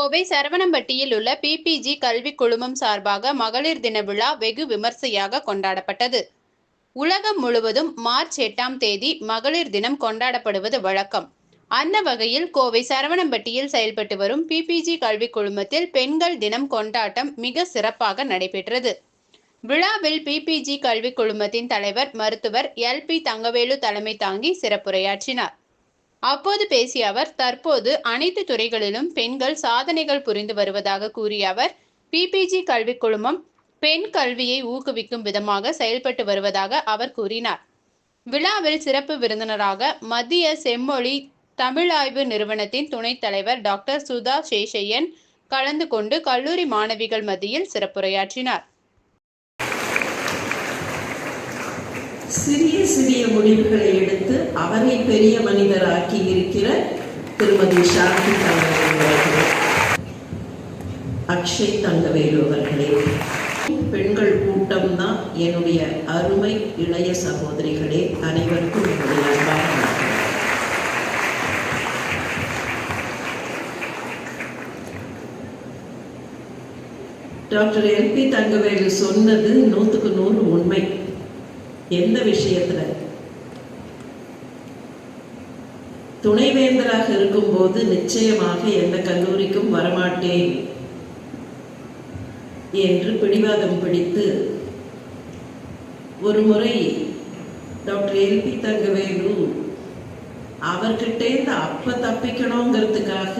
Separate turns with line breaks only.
கோவை சரவணம்பட்டியில் உள்ள பிபிஜி கல்வி குழுமம் சார்பாக மகளிர் தின விழா வெகு விமர்சையாக கொண்டாடப்பட்டது. உலகம் முழுவதும் மார்ச் எட்டாம் தேதி மகளிர் தினம் கொண்டாடப்படுவது வழக்கம். அந்த வகையில் கோவை சரவணம்பட்டியில் செயல்பட்டு வரும் பிபிஜி கல்வி குழுமத்தில் பெண்கள் தினம் கொண்டாட்டம் மிக சிறப்பாக நடைபெற்றது. விழாவில் பிபிஜி கல்வி குழுமத்தின் தலைவர் மருத்துவர் எல். பி. தங்கவேலு தலைமை தாங்கி சிறப்புரையாற்றினார். அப்போது பேசிய அவர் தற்போது அனைத்து துறைகளிலும் பெண்கள் சாதனைகள் புரிந்து வருவதாக கூறிய அவர் பிபிஜி கல்விக் குழுமம் பெண் கல்வியை ஊக்குவிக்கும் விதமாக செயல்பட்டு வருவதாக அவர் கூறினார். விழாவில் சிறப்பு விருந்தினராக மத்திய செம்மொழி தமிழாய்வு நிறுவனத்தின் துணைத் தலைவர் டாக்டர் சுதா சேஷையன் கலந்து கொண்டு கல்லூரி மாணவிகள் மத்தியில் சிறப்புரையாற்றினார்.
சிறிய சிறிய முடிவுகளை எடுத்து அவரை பெரிய மனிதராக்கி இருக்கிற திருமதி சாந்தி தங்கவேலு அக்ஷய் தங்கவேலு அவர்களே. பெண்கள் கூட்டம் தான் என்னுடைய அருமை இளைய சகோதரிகளே அனைவருக்கும் என்னுடைய doctor L doctor LP Thangavelu சொன்னது நூற்றுக்கு நூறு உண்மை. எந்த விஷயத்துல? துணைவேந்தராக இருக்கும்போது நிச்சயமாக எந்த கல்லூரிக்கும் வரமாட்டேன் என்று பிடிவாதம் பிடித்து ஒரு முறை டாக்டர் எல்பி தங்கவேலு அவர்கிட்டேருந்து அப்ப தப்பிக்கணுங்கிறதுக்காக